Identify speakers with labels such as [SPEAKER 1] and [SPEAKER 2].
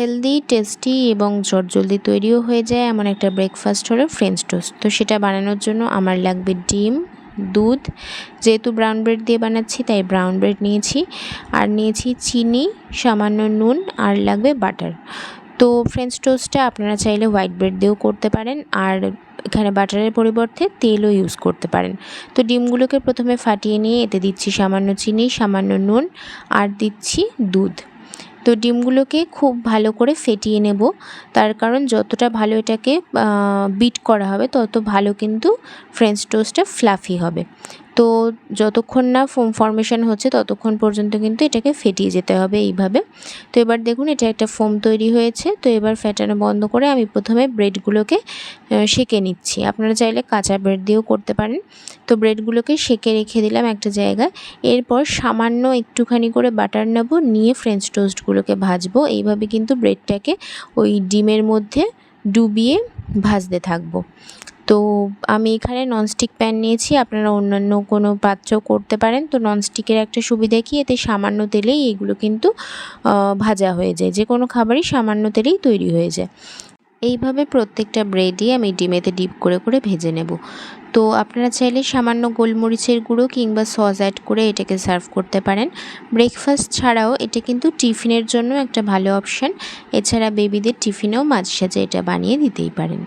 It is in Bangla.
[SPEAKER 1] হেলদি টেস্টি এবং জলদি তৈরিও হয়ে যায়। এমন একটা ব্রেকফাস্ট হলো ফ্রেঞ্চ টোস্ট তো সেটা বানানোর জন্য আমার লাগবে ডিম, দুধ। যেহেতু ব্রাউন ব্রেড দিয়ে বানাচ্ছি, তাই ব্রাউন ব্রেড নিয়েছি। আর নিয়েছি চিনি, সামান্য নুন আর লাগবে বাটার তো ফ্রেঞ্চ টোস্টটা আপনারা চাইলে হোয়াইট ব্রেড দিয়েও করতে পারেন। আর এখানে বাটারের পরিবর্তে তেলও ইউজ করতে পারেন। তো ডিমগুলোকে প্রথমে ফাটিয়ে নিয়ে এতে দিচ্ছি সামান্য চিনি, সামান্য নুন আর দিচ্ছি দুধ। তো ডিমগুলোকে খুব ভালো করে ফেটিয়ে নেব। তার কারণ যতটা ভালো এটাকে বিট করা হবে, তত ভালো কিন্তু ফ্রেঞ্চ টোস্টটা ফ্লাফি হবে। তো যতক্ষণ না ফোম ফর্মেশন হচ্ছে, ততক্ষণ পর্যন্ত কিন্তু এটাকে ফেটিয়ে যেতে হবে এইভাবে। তো এবার দেখুন, এটা একটা ফোম তৈরি হয়েছে। তো এবার ফ্যাটানো বন্ধ করে আমি প্রথমে ব্রেডগুলোকে সেকে নিচ্ছি। আপনারা চাইলে কাঁচা ব্রেড দিয়েও করতে পারেন। তো ব্রেডগুলোকে সেকে রেখে দিলাম একটা জায়গায়। এরপর সামান্য একটুখানি করে বাটার নেব, নিয়ে ফ্রেঞ্চ টোস্টগুলোকে ভাজবো। এইভাবে কিন্তু ব্রেডটাকে ওই ডিমের মধ্যে ডুবিয়ে ভাজতে থাকব। তো আমি এখানে ননস্টিক প্যান নিয়েছি, আপনারা অন্যান্য কোনো পাত্র করতে পারেন। তো ননস্টিকের একটা সুবিধা কি, এতে সামান্য তেলেই এগুলো কিন্তু ভাজা হয়ে যায়। যে কোনো খাবারই সামান্য তেলেই তৈরি হয়ে যায়। এইভাবে প্রত্যেকটা ব্রেডই আমি ডিমেতে ডিপ করে করে ভেজে নেব। তো আপনারা চাইলে সামান্য গোলমরিচের গুঁড়ো কিংবা সস অ্যাড করে এটাকে সার্ভ করতে পারেন। ব্রেকফাস্ট ছাড়াও এটা কিন্তু টিফিনের জন্য একটা ভালো অপশান এছাড়া বেবিদের টিফিনেও মাঝে সাঝে এটা বানিয়ে দিতেই পারেন।